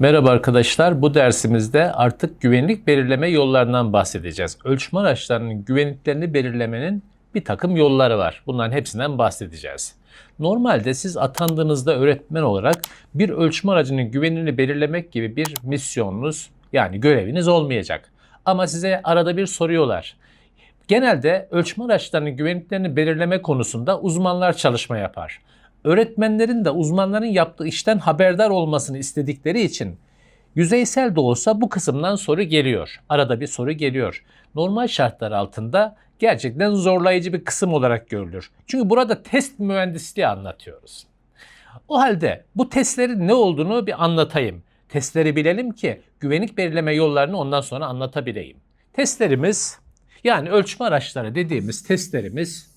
Merhaba arkadaşlar. Bu dersimizde artık güvenlik belirleme yollarından bahsedeceğiz. Ölçme araçlarının güvenliklerini belirlemenin bir takım yolları var. Bunların hepsinden bahsedeceğiz. Normalde siz atandığınızda öğretmen olarak bir ölçme aracının güvenliğini belirlemek gibi bir misyonunuz yani göreviniz olmayacak. Ama size arada bir soruyorlar. Genelde ölçme araçlarının güvenliklerini belirleme konusunda uzmanlar çalışma yapar. Öğretmenlerin de uzmanların yaptığı işten haberdar olmasını istedikleri için yüzeysel de olsa bu kısımdan soru geliyor. Arada bir soru geliyor. Normal şartlar altında gerçekten zorlayıcı bir kısım olarak görülür. Çünkü burada test mühendisliği anlatıyoruz. O halde bu testlerin ne olduğunu bir anlatayım. Testleri bilelim ki güvenlik belirleme yollarını ondan sonra anlatabileyim. Testlerimiz yani ölçme araçları dediğimiz testlerimiz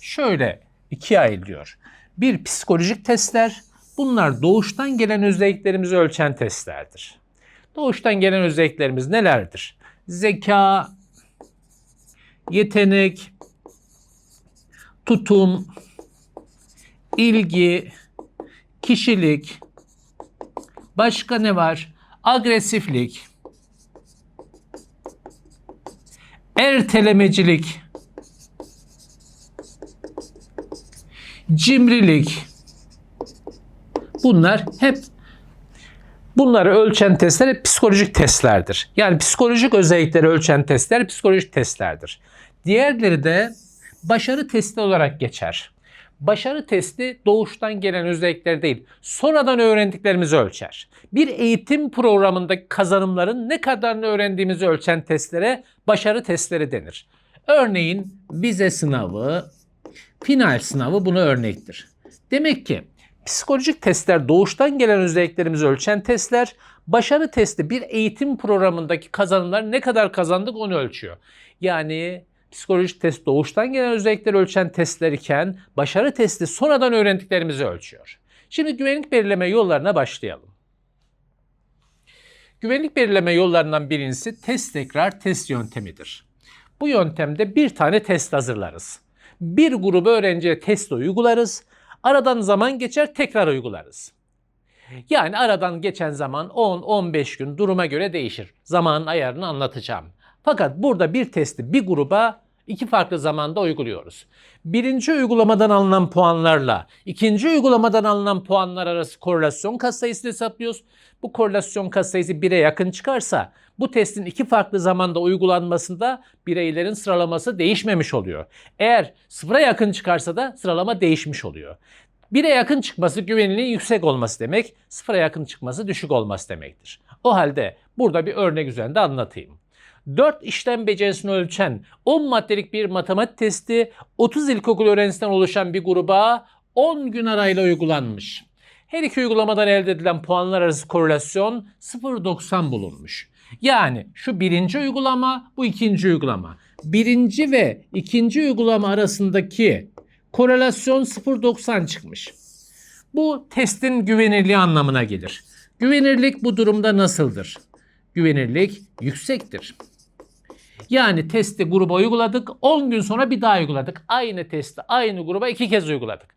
şöyle ikiye ayrılıyor. Bir psikolojik testler, bunlar doğuştan gelen özelliklerimizi ölçen testlerdir. Doğuştan gelen özelliklerimiz nelerdir? Zeka, yetenek, tutum, ilgi, kişilik, başka ne var? Agresiflik, ertelemecilik, cimrilik. Bunlar hep bunları ölçen testler hep psikolojik testlerdir. Yani psikolojik özellikleri ölçen testler psikolojik testlerdir. Diğerleri de başarı testi olarak geçer. Başarı testi doğuştan gelen özellikler değil, sonradan öğrendiklerimizi ölçer. Bir eğitim programındaki kazanımların ne kadarını öğrendiğimizi ölçen testlere başarı testleri denir. Örneğin vize sınavı, final sınavı buna örnektir. Demek ki psikolojik testler doğuştan gelen özelliklerimizi ölçen testler, başarı testi bir eğitim programındaki kazanımlar ne kadar kazandık onu ölçüyor. Yani psikolojik test doğuştan gelen özellikleri ölçen testler iken başarı testi sonradan öğrendiklerimizi ölçüyor. Şimdi güvenlik belirleme yollarına başlayalım. Güvenlik belirleme yollarından birincisi test tekrar test yöntemidir. Bu yöntemde bir tane test hazırlarız. Bir grubu öğrenciye test uygularız. Aradan zaman geçer tekrar uygularız. Yani aradan geçen zaman 10-15 gün duruma göre değişir. Zamanın ayarını anlatacağım. Fakat burada bir testi bir gruba iki farklı zamanda uyguluyoruz. Birinci uygulamadan alınan puanlarla ikinci uygulamadan alınan puanlar arası korelasyon katsayısını hesaplıyoruz. Bu korelasyon katsayısı 1'e yakın çıkarsa bu testin iki farklı zamanda uygulanmasında bireylerin sıralaması değişmemiş oluyor. Eğer sıfıra yakın çıkarsa da sıralama değişmiş oluyor. 1'e yakın çıkması güveniliğin yüksek olması demek, sıfıra yakın çıkması düşük olması demektir. O halde burada bir örnek üzerinde anlatayım. 4 işlem becerisini ölçen 10 maddelik bir matematik testi 30 ilkokul öğrencisinden oluşan bir gruba 10 gün arayla uygulanmış. Her iki uygulamadan elde edilen puanlar arası korelasyon 0.90 bulunmuş. Yani şu birinci uygulama, bu ikinci uygulama. Birinci ve ikinci uygulama arasındaki korelasyon 0.90 çıkmış. Bu testin güvenirliği anlamına gelir. Güvenirlik bu durumda nasıldır? Güvenirlik yüksektir. Yani testi gruba uyguladık. 10 gün sonra bir daha uyguladık. Aynı testi aynı gruba iki kez uyguladık.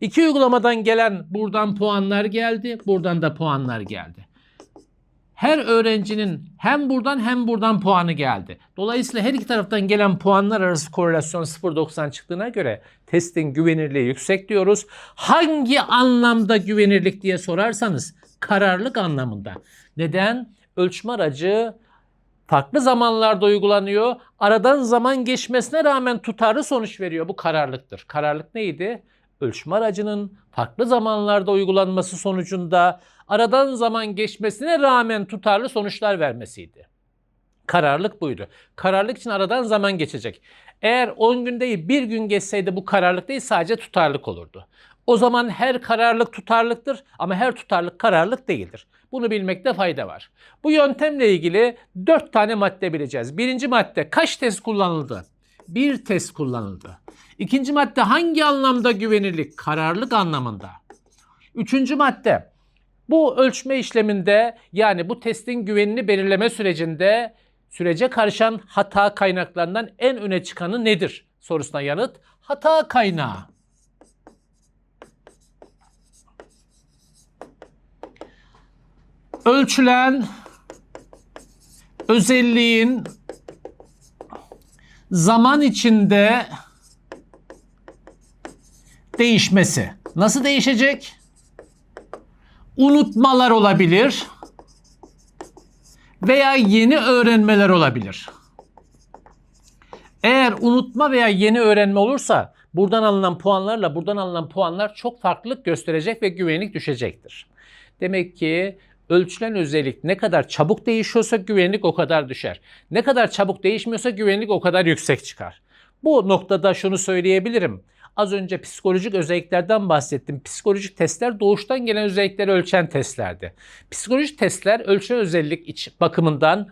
İki uygulamadan gelen buradan puanlar geldi. Buradan da puanlar geldi. Her öğrencinin hem buradan hem buradan puanı geldi. Dolayısıyla her iki taraftan gelen puanlar arası korelasyon 0.90 çıktığına göre testin güvenirliği yüksek diyoruz. Hangi anlamda güvenirlik diye sorarsanız kararlılık anlamında. Neden? Ölçme aracı farklı zamanlarda uygulanıyor. Aradan zaman geçmesine rağmen tutarlı sonuç veriyor. Bu kararlılıktır. Kararlılık neydi? Ölçme aracının farklı zamanlarda uygulanması sonucunda aradan zaman geçmesine rağmen tutarlı sonuçlar vermesiydi. Kararlılık buydu. Kararlılık için aradan zaman geçecek. Eğer 10 gün değil bir gün geçseydi bu kararlılık değil sadece tutarlılık olurdu. O zaman her kararlılık tutarlıktır ama her tutarlılık kararlılık değildir. Bunu bilmekte fayda var. Bu yöntemle ilgili 4 tane madde bileceğiz. Birinci madde kaç test kullanıldı? Bir test kullanıldı. İkinci madde hangi anlamda güvenirlik? Kararlılık anlamında. Üçüncü madde bu ölçme işleminde yani bu testin güvenini belirleme sürecinde sürece karışan hata kaynaklarından en öne çıkanı nedir? Sorusuna yanıt hata kaynağı. Ölçülen özelliğin zaman içinde değişmesi. Nasıl değişecek? Unutmalar olabilir veya yeni öğrenmeler olabilir. Eğer unutma veya yeni öğrenme olursa buradan alınan puanlarla buradan alınan puanlar çok farklılık gösterecek ve güvenlik düşecektir. Demek ki ölçülen özellik ne kadar çabuk değişiyorsa güvenlik o kadar düşer. Ne kadar çabuk değişmiyorsa güvenlik o kadar yüksek çıkar. Bu noktada şunu söyleyebilirim. Az önce psikolojik özelliklerden bahsettim. Psikolojik testler doğuştan gelen özellikleri ölçen testlerdi. Psikolojik testler ölçülen özellik iç bakımından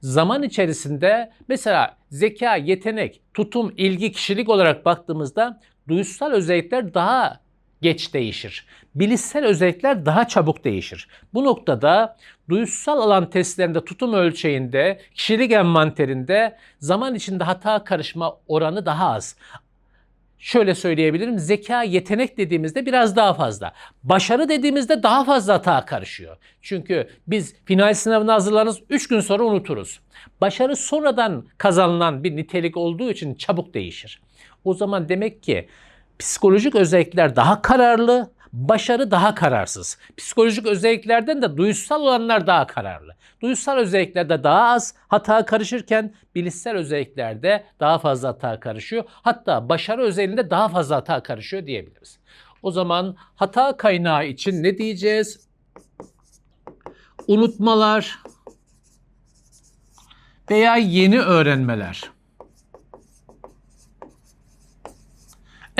zaman içerisinde mesela zeka, yetenek, tutum, ilgi, kişilik olarak baktığımızda duysal özellikler daha geç değişir. Bilişsel özellikler daha çabuk değişir. Bu noktada duysal alan testlerinde tutum ölçeğinde, kişilik envanterinde zaman içinde hata karışma oranı daha az. Şöyle söyleyebilirim. Zeka, yetenek dediğimizde biraz daha fazla. Başarı dediğimizde daha fazla hata karışıyor. Çünkü biz final sınavına hazırlanırız 3 gün sonra unuturuz. Başarı sonradan kazanılan bir nitelik olduğu için çabuk değişir. O zaman demek ki psikolojik özellikler daha kararlı, başarı daha kararsız. Psikolojik özelliklerden de duysal olanlar daha kararlı. Duysal özelliklerde daha az hata karışırken bilişsel özelliklerde daha fazla hata karışıyor. Hatta başarı özelliğinde daha fazla hata karışıyor diyebiliriz. O zaman hata kaynağı için ne diyeceğiz? Unutmalar veya yeni öğrenmeler.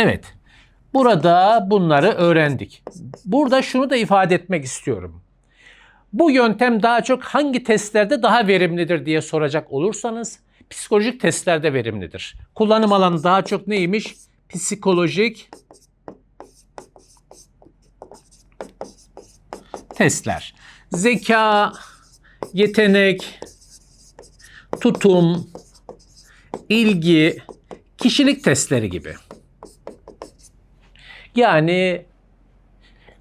Evet. Burada bunları öğrendik. Burada şunu da ifade etmek istiyorum. Bu yöntem daha çok hangi testlerde daha verimlidir diye soracak olursanız psikolojik testlerde verimlidir. Kullanım alanı daha çok neymiş? Psikolojik testler. Zeka, yetenek, tutum, ilgi, kişilik testleri gibi. Yani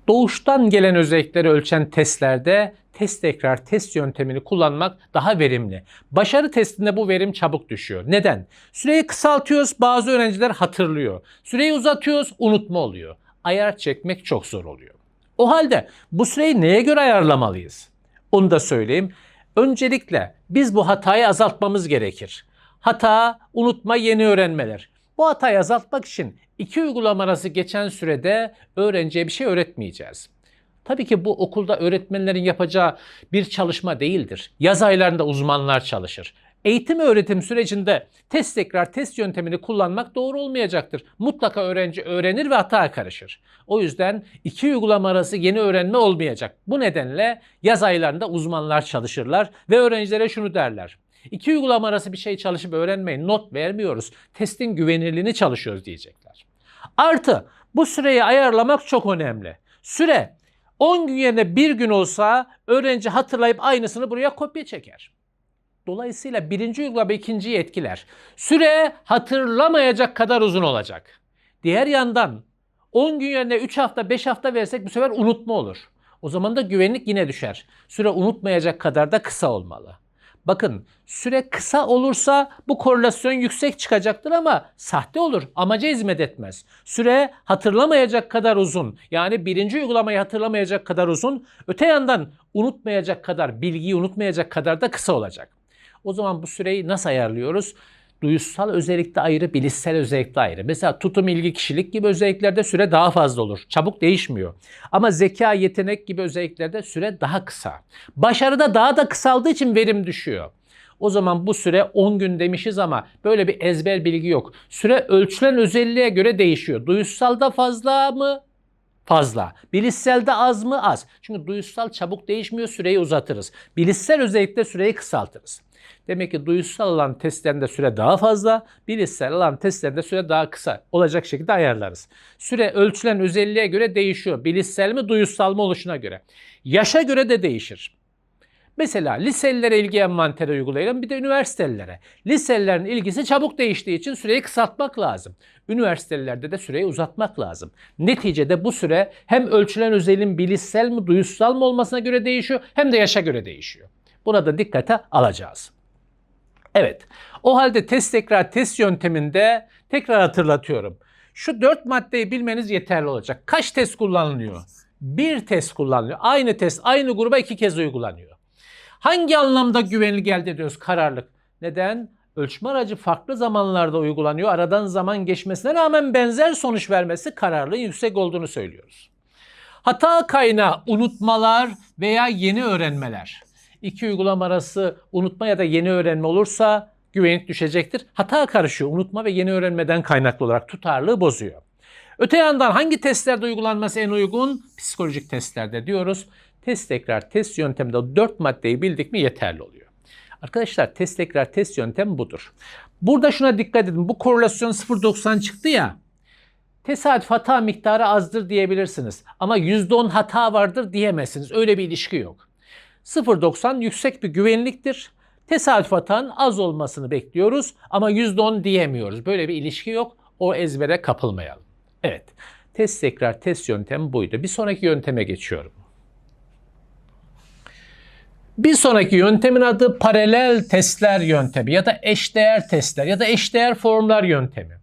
doğuştan gelen özellikleri ölçen testlerde test tekrar test yöntemini kullanmak daha verimli. Başarı testinde bu verim çabuk düşüyor. Neden? Süreyi kısaltıyoruz bazı öğrenciler hatırlıyor. Süreyi uzatıyoruz unutma oluyor. Ayar çekmek çok zor oluyor. O halde bu süreyi neye göre ayarlamalıyız? Onu da söyleyeyim. Öncelikle biz bu hatayı azaltmamız gerekir. Hata, unutma, yeni öğrenmeler. Bu hatayı azaltmak için iki uygulama arası geçen sürede öğrenciye bir şey öğretmeyeceğiz. Tabii ki bu okulda öğretmenlerin yapacağı bir çalışma değildir. Yaz aylarında uzmanlar çalışır. Eğitim öğretim sürecinde test tekrar test yöntemini kullanmak doğru olmayacaktır. Mutlaka öğrenci öğrenir ve hata karışır. O yüzden iki uygulama arası yeni öğrenme olmayacak. Bu nedenle yaz aylarında uzmanlar çalışırlar ve öğrencilere şunu derler. İki uygulama arası bir şey çalışıp öğrenmeyin. Not vermiyoruz. Testin güvenilirliğini çalışıyoruz diyecekler. Artı bu süreyi ayarlamak çok önemli. Süre 10 gün yerine 1 gün olsa öğrenci hatırlayıp aynısını buraya kopya çeker. Dolayısıyla birinci uygulama ikinciyi etkiler. Süre hatırlamayacak kadar uzun olacak. Diğer yandan 10 gün yerine 3 hafta 5 hafta versek bu sefer unutma olur. O zaman da güvenlik yine düşer. Süre unutmayacak kadar da kısa olmalı. Bakın süre kısa olursa bu korelasyon yüksek çıkacaktır ama sahte olur. Amaca hizmet etmez. Süre hatırlamayacak kadar uzun. Yani birinci uygulamayı hatırlamayacak kadar uzun. Öte yandan unutmayacak kadar, bilgiyi unutmayacak kadar da kısa olacak. O zaman bu süreyi nasıl ayarlıyoruz? Duyusal özellikte ayrı, bilişsel özellikte ayrı. Mesela tutum, ilgi, kişilik gibi özelliklerde süre daha fazla olur. Çabuk değişmiyor. Ama zeka, yetenek gibi özelliklerde süre daha kısa. Başarıda daha da kısaldığı için verim düşüyor. O zaman bu süre 10 gün demişiz ama böyle bir ezber bilgi yok. Süre ölçülen özelliğe göre değişiyor. Duyusalda fazla mı? Fazla. Bilişselde az mı? Az. Çünkü duyusal çabuk değişmiyor, süreyi uzatırız. Bilişsel özellikle süreyi kısaltırız. Demek ki duyusal alan testlerinde süre daha fazla, bilişsel alan testlerinde süre daha kısa olacak şekilde ayarlarız. Süre ölçülen özelliğe göre değişiyor. Bilişsel mi, duyusal mı oluşuna göre. Yaşa göre de değişir. Mesela liselilere ilgi envanteri uygulayalım bir de üniversitelilere. Liselilerin ilgisi çabuk değiştiği için süreyi kısaltmak lazım. Üniversitelerde de süreyi uzatmak lazım. Neticede bu süre hem ölçülen özelin bilişsel mi duyusal mı olmasına göre değişiyor hem de yaşa göre değişiyor. Buna da dikkate alacağız. Evet. O halde test tekrar test yönteminde tekrar hatırlatıyorum. Şu dört maddeyi bilmeniz yeterli olacak. Kaç test kullanılıyor? Bir test kullanılıyor. Aynı test aynı gruba iki kez uygulanıyor. Hangi anlamda güvenilir elde ediyoruz kararlılık? Neden? Ölçme aracı farklı zamanlarda uygulanıyor. Aradan zaman geçmesine rağmen benzer sonuç vermesi kararlılığın yüksek olduğunu söylüyoruz. Hata kaynağı unutmalar veya yeni öğrenmeler. İki uygulama arası unutma ya da yeni öğrenme olursa güvenlik düşecektir. Hata karışıyor. Unutma ve yeni öğrenmeden kaynaklı olarak tutarlılığı bozuyor. Öte yandan hangi testlerde uygulanması en uygun? Psikolojik testlerde diyoruz. Test tekrar test yönteminde o 4 maddeyi bildik mi yeterli oluyor. Arkadaşlar test tekrar test yöntem budur. Burada şuna dikkat edin. Bu korelasyon 0.90 çıktı ya. Tesadüf hata miktarı azdır diyebilirsiniz. Ama %10 hata vardır diyemezsiniz. Öyle bir ilişki yok. 0.90 yüksek bir güvenliktir. Tesadüf hatanın az olmasını bekliyoruz ama %10 diyemiyoruz. Böyle bir ilişki yok. O ezbere kapılmayalım. Evet. Test tekrar test yöntemi buydu. Bir sonraki yönteme geçiyorum. Bir sonraki yöntemin adı paralel testler yöntemi ya da eşdeğer testler ya da eşdeğer formlar yöntemi.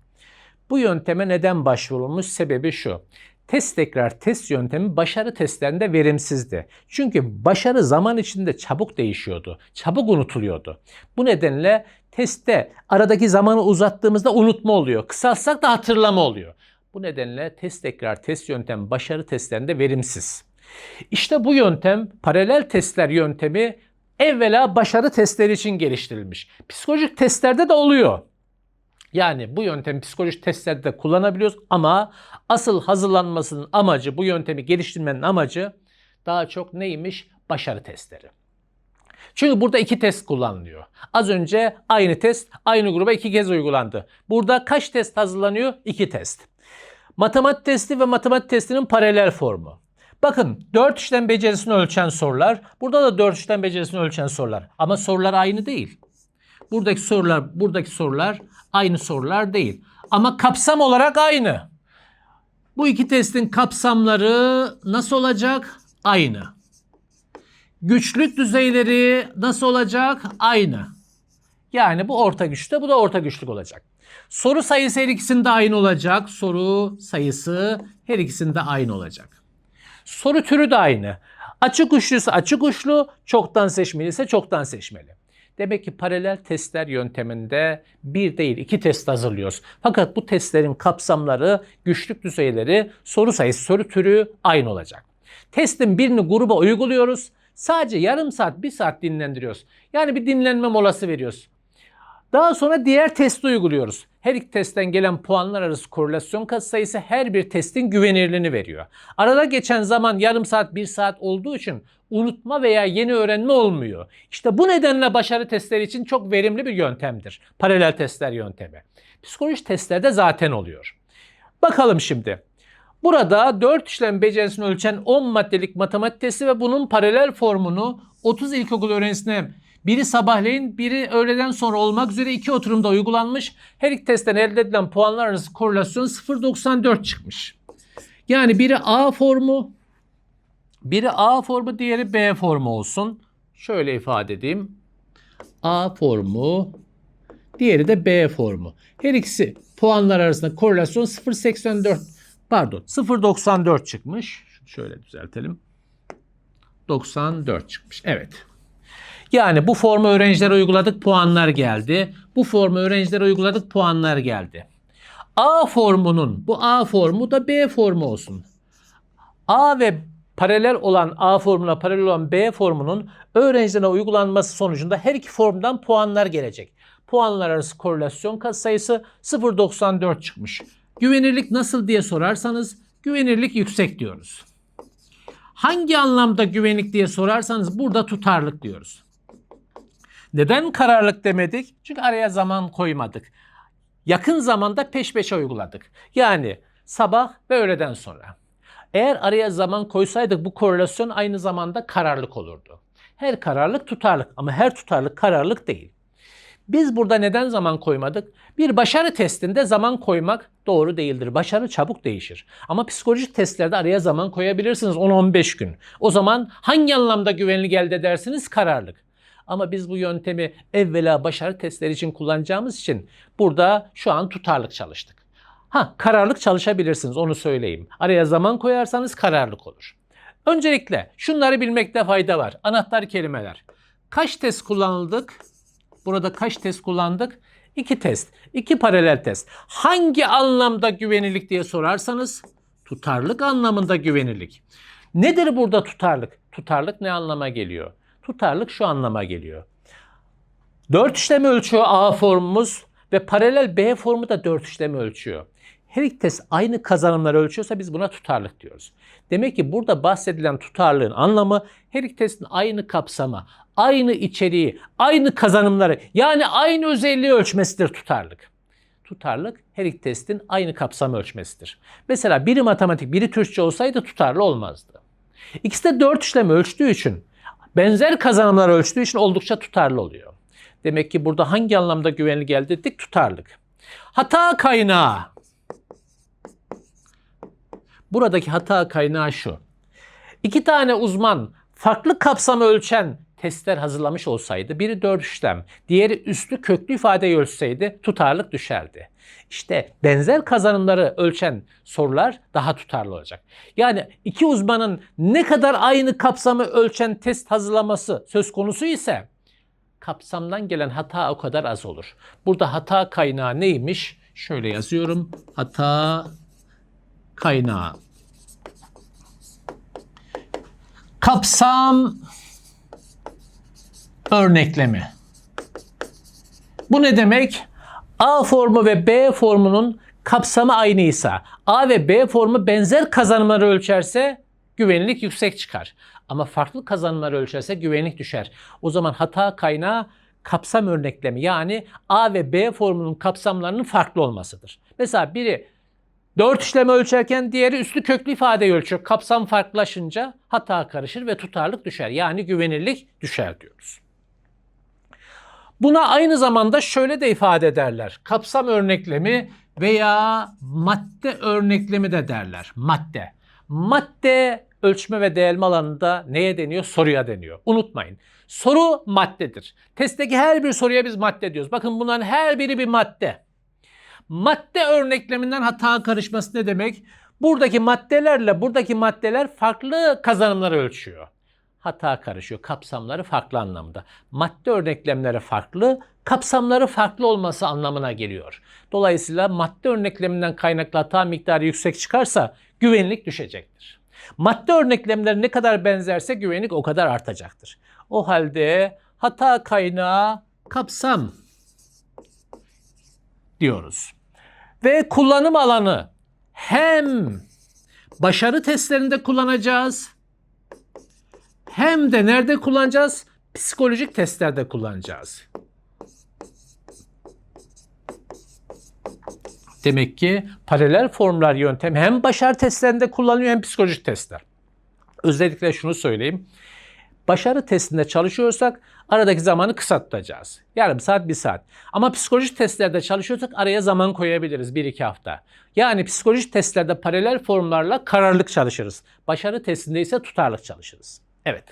Bu yönteme neden başvurulmuş? Sebebi şu. Test tekrar test yöntemi başarı testlerinde verimsizdi. Çünkü başarı zaman içinde çabuk değişiyordu. Çabuk unutuluyordu. Bu nedenle testte aradaki zamanı uzattığımızda unutma oluyor. Kısaltsak da hatırlama oluyor. Bu nedenle test tekrar test yöntemi başarı testlerinde verimsiz. İşte bu yöntem paralel testler yöntemi evvela başarı testleri için geliştirilmiş. Psikolojik testlerde de oluyor. Yani bu yöntemi psikolojik testlerde de kullanabiliyoruz ama asıl hazırlanmasının amacı, bu yöntemi geliştirmenin amacı daha çok neymiş? Başarı testleri. Çünkü burada iki test kullanılıyor. Az önce aynı test aynı gruba iki kez uygulandı. Burada kaç test hazırlanıyor? İki test. Matematik testi ve matematik testinin paralel formu. Bakın 4 işlem becerisini ölçen sorular. Burada da 4 işlem becerisini ölçen sorular. Ama sorular aynı değil. Buradaki sorular, buradaki sorular aynı sorular değil. Ama kapsam olarak aynı. Bu iki testin kapsamları nasıl olacak? Aynı. Güçlük düzeyleri nasıl olacak? Aynı. Yani bu orta güçte, bu da orta güçlük olacak. Soru sayısı her ikisinde aynı olacak. Soru sayısı her ikisinde aynı olacak. Soru türü de aynı. Açık uçluysa açık uçlu, çoktan seçmeli ise çoktan seçmeli. Demek ki paralel testler yönteminde bir değil iki test hazırlıyoruz. Fakat bu testlerin kapsamları, güçlük düzeyleri, soru sayısı, soru türü aynı olacak. Testin birini gruba uyguluyoruz. Sadece yarım saat, bir saat dinlendiriyoruz. Yani bir dinlenme molası veriyoruz. Daha sonra diğer testi uyguluyoruz. Her iki testten gelen puanlar arası korelasyon katsayısı her bir testin güvenirliğini veriyor. Arada geçen zaman yarım saat, bir saat olduğu için unutma veya yeni öğrenme olmuyor. İşte bu nedenle başarı testleri için çok verimli bir yöntemdir. Paralel testler yöntemi. Psikoloji testlerde zaten oluyor. Bakalım şimdi. Burada 4 işlem becerisini ölçen 10 maddelik matematik testi ve bunun paralel formunu 30 ilkokul öğrencisine biri sabahleyin, biri öğleden sonra olmak üzere iki oturumda uygulanmış. Her iki testten elde edilen puanlar arası korelasyon 0.94 çıkmış. Yani biri A formu, biri A formu, diğeri B formu olsun. Şöyle ifade edeyim. A formu, diğeri de B formu. Her ikisi puanlar arasında korelasyon 0.84 pardon 0.94 çıkmış. Şöyle düzeltelim. 94 çıkmış. Evet. Yani bu formu öğrencilere uyguladık puanlar geldi. Bu formu öğrencilere uyguladık puanlar geldi. A formunun bu A formu da B formu olsun. A ve paralel olan A formuna paralel olan B formunun öğrencilere uygulanması sonucunda her iki formdan puanlar gelecek. Puanlar arası korelasyon katsayısı 0.94 çıkmış. Güvenirlik nasıl diye sorarsanız güvenirlik yüksek diyoruz. Hangi anlamda güvenlik diye sorarsanız burada tutarlık diyoruz. Neden kararlılık demedik? Çünkü araya zaman koymadık. Yakın zamanda peş peşe uyguladık. Yani sabah ve öğleden sonra. Eğer araya zaman koysaydık bu korelasyon aynı zamanda kararlılık olurdu. Her kararlık tutarlık ama her tutarlık kararlık değil. Biz burada neden zaman koymadık? Bir başarı testinde zaman koymak doğru değildir. Başarı çabuk değişir. Ama psikolojik testlerde araya zaman koyabilirsiniz 10-15 gün. O zaman hangi anlamda güvenli elde edersiniz? Kararlık. Ama biz bu yöntemi evvela başarı testleri için kullanacağımız için burada şu an tutarlık çalıştık. Ha kararlık çalışabilirsiniz onu söyleyeyim. Araya zaman koyarsanız kararlık olur. Öncelikle şunları bilmekte fayda var. Anahtar kelimeler. Kaç test kullanıldık? Burada kaç test kullandık? İki test. iki paralel test. Hangi anlamda güvenilik diye sorarsanız tutarlık anlamında güvenilik. Nedir burada tutarlık? Tutarlık ne anlama geliyor? Tutarlık şu anlama geliyor. Dört işlemi ölçüyor A formumuz ve paralel B formu da dört işlemi ölçüyor. Her iki test aynı kazanımları ölçüyorsa biz buna tutarlık diyoruz. Demek ki burada bahsedilen tutarlığın anlamı her iki testin aynı kapsama, aynı içeriği, aynı kazanımları yani aynı özelliği ölçmesidir tutarlık. Tutarlık her iki testin aynı kapsamı ölçmesidir. Mesela biri matematik, biri Türkçe olsaydı tutarlı olmazdı. İkisi de dört işlem ölçtüğü için, benzer kazanımlar ölçtüğü için oldukça tutarlı oluyor. Demek ki burada hangi anlamda güvenli elde ettik? Tutarlık. Hata kaynağı. Buradaki hata kaynağı şu. İki tane uzman farklı kapsamı ölçen testler hazırlamış olsaydı biri dört işlem, diğeri üslü köklü ifadeyi ölçseydi tutarlık düşerdi. İşte benzer kazanımları ölçen sorular daha tutarlı olacak. Yani iki uzmanın ne kadar aynı kapsamı ölçen test hazırlaması söz konusu ise kapsamdan gelen hata o kadar az olur. Burada hata kaynağı neymiş? Şöyle yazıyorum. Hata kaynağı. Kapsam örneklemi. Bu ne demek? A formu ve B formunun kapsamı aynıysa, A ve B formu benzer kazanımları ölçerse güvenlik yüksek çıkar. Ama farklı kazanımları ölçerse güvenlik düşer. O zaman hata kaynağı kapsam örneklemi yani A ve B formunun kapsamlarının farklı olmasıdır. Mesela biri Dört işlemi ölçerken diğeri üslü köklü ifadeyi ölçüyor. Kapsam farklılaşınca hata karışır ve tutarlık düşer. Yani güvenirlik düşer diyoruz. Buna aynı zamanda şöyle de ifade ederler. Kapsam örneklemi veya madde örneklemi de derler. Madde. Madde ölçme ve değerleme alanında neye deniyor? Soruya deniyor. Unutmayın. Soru maddedir. Testteki her bir soruya biz madde diyoruz. Bakın bunların her biri bir madde. Madde örnekleminden hata karışması ne demek? Buradaki maddelerle buradaki maddeler farklı kazanımları ölçüyor. Hata karışıyor. Kapsamları farklı anlamda. Madde örneklemleri farklı, kapsamları farklı olması anlamına geliyor. Dolayısıyla madde örnekleminden kaynaklı hata miktarı yüksek çıkarsa güvenlik düşecektir. Madde örneklemleri ne kadar benzerse güvenlik o kadar artacaktır. O halde hata kaynağı kapsam diyoruz. Ve kullanım alanı hem başarı testlerinde kullanacağız hem de nerede kullanacağız? Psikolojik testlerde kullanacağız. Demek ki paralel formlar yöntemi hem başarı testlerinde kullanılıyor hem psikolojik testler. Özellikle şunu söyleyeyim. Başarı testinde çalışıyorsak aradaki zamanı kısa tutacağız. Yarım saat, bir saat. Ama psikolojik testlerde çalışıyorsak araya zaman koyabiliriz. bir iki hafta. Yani psikolojik testlerde paralel formlarla kararlılık çalışırız. Başarı testinde ise tutarlık çalışırız. Evet.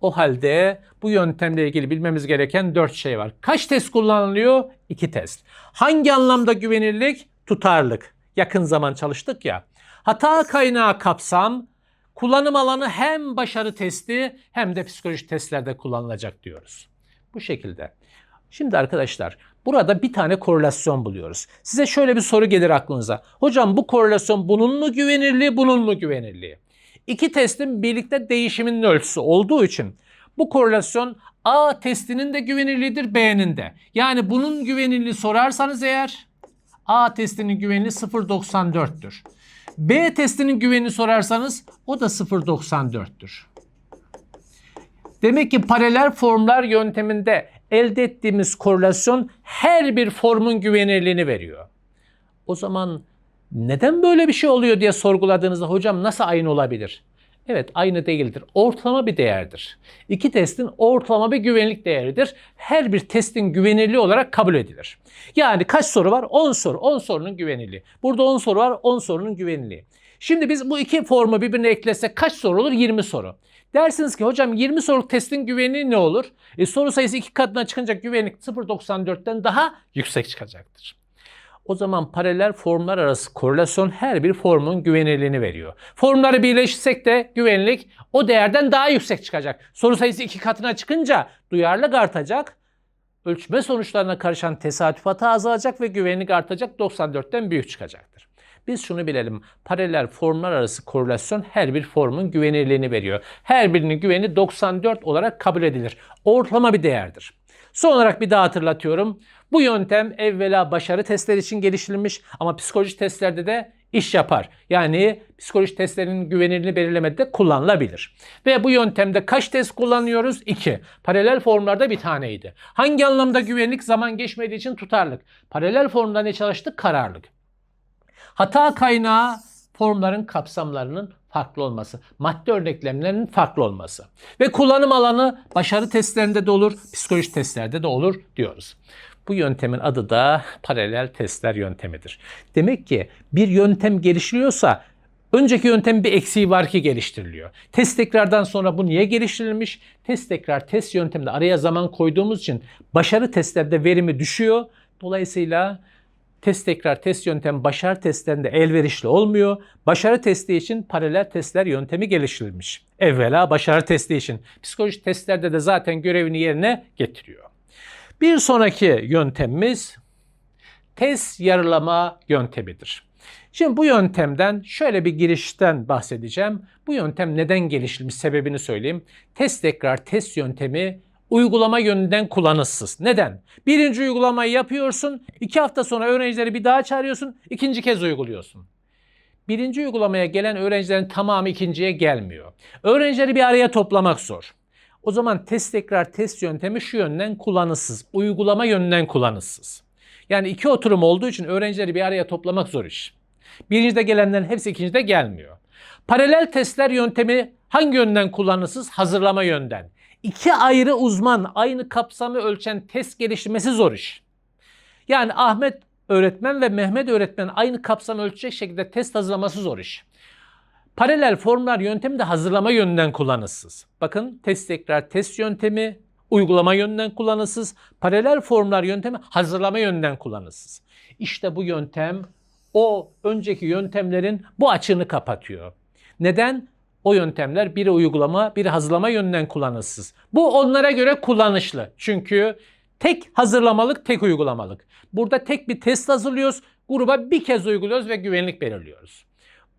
O halde bu yöntemle ilgili bilmemiz gereken 4 şey var. Kaç test kullanılıyor? 2 test. Hangi anlamda güvenirlik? Tutarlık. Yakın zaman çalıştık ya. Hata kaynağı kapsam, kullanım alanı hem başarı testi hem de psikolojik testlerde kullanılacak diyoruz. Bu şekilde. Şimdi arkadaşlar burada bir tane korelasyon buluyoruz. Size şöyle bir soru gelir aklınıza. Hocam bu korelasyon bunun mu güvenirliği, bunun mu güvenirliği? İki testin birlikte değişiminin ölçüsü olduğu için bu korelasyon A testinin de güvenirliğidir B'nin de. Yani bunun güvenirliği sorarsanız eğer A testinin güvenirliği 0.94'tür. B testinin güvenini sorarsanız o da 0.94'tür. Demek ki paralel formlar yönteminde elde ettiğimiz korelasyon her bir formun güvenirliğini veriyor. O zaman neden böyle bir şey oluyor diye sorguladığınızda hocam nasıl aynı olabilir? Evet aynı değildir. Ortalama bir değerdir. İki testin ortalama bir güvenlik değeridir. Her bir testin güvenilirliği olarak kabul edilir. Yani kaç soru var? 10 soru. 10 sorunun güvenilirliği. Burada 10 soru var. 10 sorunun güvenilirliği. Şimdi biz bu iki formu birbirine eklesek kaç soru olur? 20 soru. Dersiniz ki hocam 20 soruluk testin güvenliği ne olur? E, soru sayısı iki katına çıkınca güvenlik 0.94'ten daha yüksek çıkacaktır. O zaman paralel formlar arası korelasyon her bir formun güvenilirliğini veriyor. Formları birleştirsek de güvenlik o değerden daha yüksek çıkacak. Soru sayısı iki katına çıkınca duyarlılık artacak. Ölçme sonuçlarına karışan tesadüfatı azalacak ve güvenlik artacak 94'ten büyük çıkacaktır. Biz şunu bilelim. Paralel formlar arası korelasyon her bir formun güvenilirliğini veriyor. Her birinin güveni 94 olarak kabul edilir. Ortalama bir değerdir. Son olarak bir daha hatırlatıyorum. Bu yöntem evvela başarı testleri için geliştirilmiş ama psikoloji testlerde de iş yapar. Yani psikoloji testlerinin güvenilirliğini belirlemede de kullanılabilir. Ve bu yöntemde kaç test kullanıyoruz? 2. Paralel formlarda bir taneydi. Hangi anlamda güvenlik zaman geçmediği için tutarlık. Paralel formda ne çalıştık? Kararlılık. Hata kaynağı formların kapsamlarının farklı olması, madde örneklemlerinin farklı olması ve kullanım alanı başarı testlerinde de olur, psikoloji testlerde de olur diyoruz. Bu yöntemin adı da paralel testler yöntemidir. Demek ki bir yöntem geliştiriyorsa önceki yöntemin bir eksiği var ki geliştiriliyor. Test tekrardan sonra bu niye geliştirilmiş? Test tekrar test yönteminde araya zaman koyduğumuz için başarı testlerde verimi düşüyor. Dolayısıyla test tekrar test yöntemi başarı testlerinde elverişli olmuyor. Başarı testi için paralel testler yöntemi geliştirilmiş. Evvela başarı testi için. Psikoloji testlerde de zaten görevini yerine getiriyor. Bir sonraki yöntemimiz test yarılama yöntemidir. Şimdi bu yöntemden şöyle bir girişten bahsedeceğim. Bu yöntem neden geliştirilmiş sebebini söyleyeyim. Test tekrar test yöntemi uygulama yönünden kullanışsız. Neden? Birinci uygulamayı yapıyorsun, iki hafta sonra öğrencileri bir daha çağırıyorsun, ikinci kez uyguluyorsun. Birinci uygulamaya gelen öğrencilerin tamamı ikinciye gelmiyor. Öğrencileri bir araya toplamak zor. O zaman test tekrar test yöntemi şu yönden kullanışsız. Uygulama yönünden kullanışsız. Yani iki oturum olduğu için öğrencileri bir araya toplamak zor iş. Birincide gelenlerin hepsi ikincide gelmiyor. Paralel testler yöntemi hangi yönden kullanışsız? Hazırlama yönden. İki ayrı uzman aynı kapsamı ölçen test geliştirmesi zor iş. Yani Ahmet öğretmen ve Mehmet öğretmen aynı kapsamı ölçecek şekilde test hazırlaması zor iş. Paralel formlar yöntemi de hazırlama yönünden kullanışsız. Bakın test tekrar test yöntemi uygulama yönünden kullanışsız. Paralel formlar yöntemi hazırlama yönünden kullanışsız. İşte bu yöntem o önceki yöntemlerin bu açığını kapatıyor. Neden? O yöntemler biri uygulama, biri hazırlama yönünden kullanışsız. Bu onlara göre kullanışlı. Çünkü tek hazırlamalık, tek uygulamalık. Burada tek bir test hazırlıyoruz, gruba bir kez uyguluyoruz ve güvenlik belirliyoruz.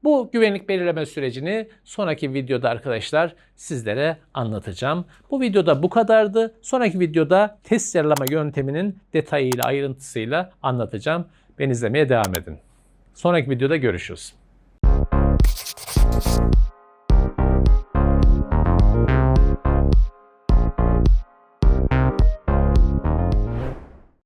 Bu güvenlik belirleme sürecini sonraki videoda arkadaşlar sizlere anlatacağım. Bu videoda bu kadardı. Sonraki videoda test yaralama yönteminin detayıyla, ayrıntısıyla anlatacağım. Beni izlemeye devam edin. Sonraki videoda görüşürüz.